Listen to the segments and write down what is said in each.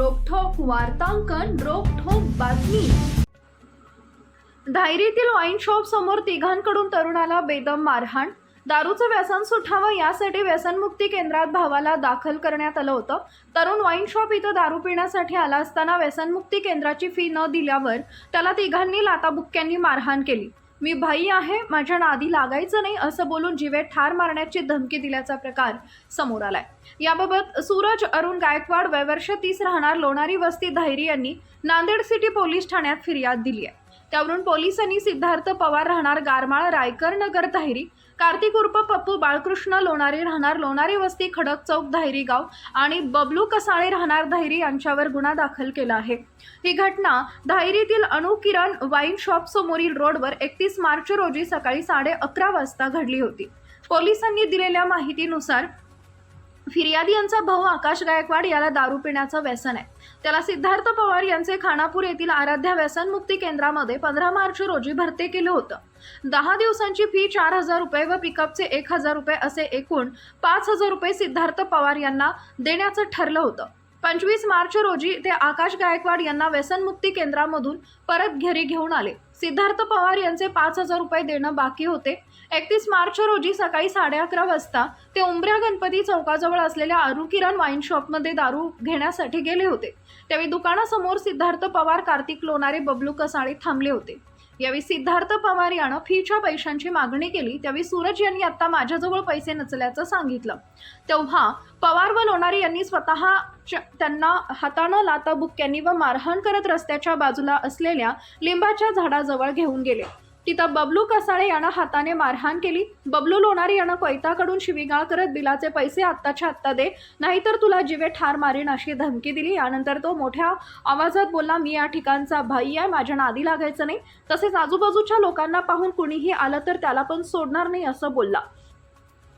वार्तांकन रोखोक बातमी. धायरीतील wine shop समोर तिघांकडून तरुणाला बेदम मारहाण. दारूचं व्यसन सुटावं यासाठी व्यसनमुक्ती केंद्रात भावाला दाखल करण्यात आलं होतं. तरुण वाईन शॉप इथं दारू पिण्यासाठी आला असताना व्यसनमुक्ती केंद्राची फी न दिल्यावर त्याला तिघांनी लाताबुक्क्यांनी मारहाण केली. मी भाई आहे माझ्या नादी लागायचं नाही असं बोलून जिवे ठार मारण्याची धमकी दिल्याचा प्रकार समोर आलाय. याबाबत सूरज अरुण गायकवाड वयवर्ष तीस राहणार लोणारी वस्ती धायरी यांनी नांदेड सिटी पोलीस ठाण्यात फिर्याद दिली आहे त्यावरून पोलिसांनी सिद्धार्थ पवार राहणार गारमाळ रायकर नगर धायरी कार्तिक उर्फ पप्पू बाळकृष्ण लोणारी राहणार लोणारी वस्ती खडक चौक धायरी गाव आणि बबलू कसाळे राहणार धायरी यांच्यावर गुन्हा दाखल केला आहे. ही घटना धायरीतील अणुकिरण वाईन शॉप समोरील रोडवर एकतीस मार्च रोजी सकाळी साडे अकरा वाजता घडली होती. पोलिसांनी दिलेल्या माहितीनुसार फिर्यादी यांचा भाऊ आकाश गायकवाड याला दारू पिण्याचं व्यसन आहे. त्याला सिद्धार्थ पवार यांचे खानापूर येथील आराध्या व्यसनमुक्ती केंद्रामध्ये पंधरा मार्च रोजी भरती केलं होतं. दहा दिवसांची फी चार हजार रुपये व पिकअपचे एक हजार रुपये असे एकूण पाच हजार रुपये सिद्धार्थ पवार यांना देण्याचं ठरलं होतं. पंचवीस मार्च रोजी ते आकाश गायकवाड यांना व्यसनमुक्ती केंद्रामधून परत घरी घेऊन आले. सिद्धार्थ पवार यांचे पाच हजार रुपये देणं बाकी होते. एकतीस मार्च रोजी सकाळी साडे अकरा वाजता ते उमऱ्या गणपती चौकाजवळ असलेल्या अरुकिरण वाईन शॉपमध्ये दारू घेण्यासाठी गेले होते. त्यावेळी दुकानासमोर सिद्धार्थ पवार कार्तिक लोणारे बबलू कसाळे थांबले होते. यावेळी सिद्धार्थ पवार यानं फीच्या पैशांची मागणी केली. त्यावेळी सूरज यांनी आता माझ्याजवळ पैसे नसल्याचं सांगितलं. तेव्हा पवार व लोणारी यांनी स्वतः त्यांना हातानं लाताबुक्क्यांनी व मारहाण करत रस्त्याच्या बाजूला असलेल्या लिंबाच्या झाडाजवळ घेऊन गेले. तिथं बबलू कसाळे यानं हाताने मारहाण केली. बबलू लोणारी यानं कोयताकडून शिवीगाळ करत बिलाचे पैसे आत्ताच्या आत्ता दे नाहीतर तुला जीवे ठार मारेन अशी धमकी दिली. यानंतर तो मोठ्या आवाजात बोलला मी या ठिकाणचा भाई आहे माझ्या नादी लागायचं नाही. तसेच आजूबाजूच्या लोकांना पाहून कुणीही आलं तर त्याला पण सोडणार नाही असं बोलला.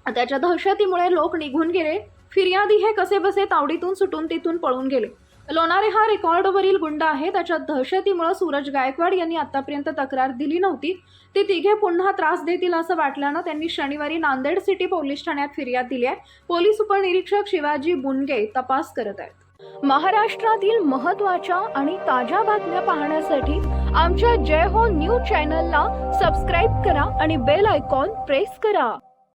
त्याच्या दहशतीमुळे लोक निघून गेले. फिर्यादी हे कसेबसे तावडीतून सुटून तिथून पळून गेले. लोणारे हा रेकॉर्डवरील गुंड आहे. त्याच्या दहशतीमुळे सूरज गायकवाड यांनी आतापर्यंत तक्रार दिली नव्हती. ते तिघे पुन्हा त्रास देतील असं वाटल्यानं त्यांनी शनिवारी नांदेड सिटी पोलीस ठाण्यात फिर्याद दिली आहे. पोलीस उपनिरीक्षक शिवाजी बुनगे तपास करत आहेत. महाराष्ट्रातील महत्त्वाच्या आणि ताज्या बातम्या पाहण्यासाठी आमच्या जय हो न्यूज चॅनलला सबस्क्राईब करा आणि बेल आयकॉन प्रेस करा.